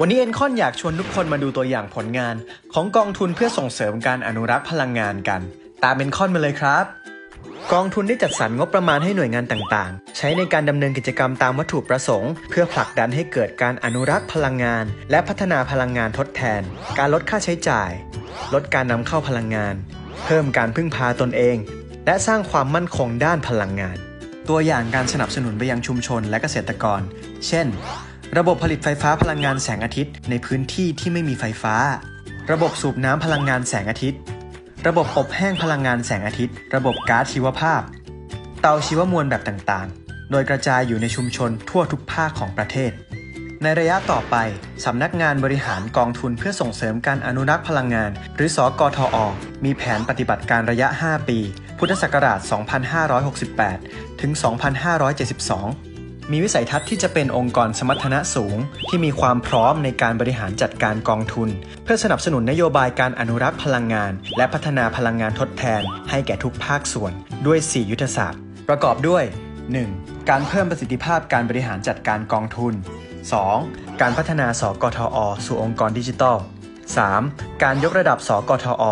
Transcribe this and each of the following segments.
วันนี้เอ็นคอนอยากชวนทุกคนมาดูตัวอย่างผลงาน ของกองทุนเพื่อส่งเสริมการอนุรักษ์พลังงานกัน ตามเอ็นคอนมาเลยครับ กองทุนได้จัดสรรงบประมาณให้หน่วยงานต่างๆ ใช้ในการดำเนินกิจกรรมตามวัตถุประสงค์ เพื่อผลักดันให้เกิดการอนุรักษ์พลังงาน และพัฒนาพลังงานทดแทน การลดค่าใช้จ่าย ลดการนำเข้าพลังงาน เพิ่มการพึ่งพาตนเอง และสร้างความมั่นคงด้านพลังงาน ตัวอย่างการสนับสนุนไปยังชุมชนและเกษตรกร เช่น ระบบผลิตไฟฟ้าพลังงานแสงอาทิตย์ในพื้นที่ที่ไม่มีไฟฟ้า ระบบสูบน้ำพลังงานแสงอาทิตย์ ระบบอบแห้งพลังงานแสงอาทิตย์ ระบบก๊าซชีวภาพ เตาชีวมวลแบบต่างๆ โดยกระจายอยู่ในชุมชนทั่วทุกภาคของประเทศ ในระยะต่อไป สำนักงานบริหารกองทุนเพื่อส่งเสริมการอนุรักษ์พลังงาน หรือสอกทอ มีแผนปฏิบัติการระยะ 5 ปี พุทธศักราช 2568 ถึง 2572 มีวิสัยทัศน์ที่จะเป็นองค์กรสมรรถนะสูง ที่มีความพร้อมในการบริหารจัดการกองทุน เพื่อสนับสนุนนโยบายการอนุรักษ์พลังงาน และพัฒนาพลังงานทดแทน ให้แก่ทุกภาคส่วน ด้วย 4 ยุทธศาสตร์ ประกอบด้วย 1. การเพิ่มประสิทธิภาพการบริหารจัดการกองทุน 2. การพัฒนาสกทอ สู่องค์กรดิจิทัล 3. การยกระดับสกทอ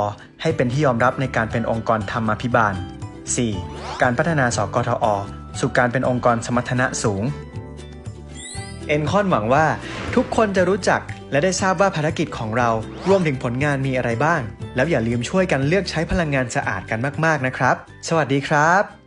ให้เป็นที่ยอมรับในการเป็นองค์กรธรรมาภิบาล 4. การพัฒนาสกทอสู่การเป็นองค์กรสมรรถนะสูงเอ็นคอนหวังว่าทุกคนจะรู้จักและได้ทราบว่าภารกิจของเรารวมถึงผลงานมีอะไรบ้าง แล้วอย่าลืมช่วยกันเลือกใช้พลังงานสะอาดกันมาก ๆ นะครับ สวัสดีครับ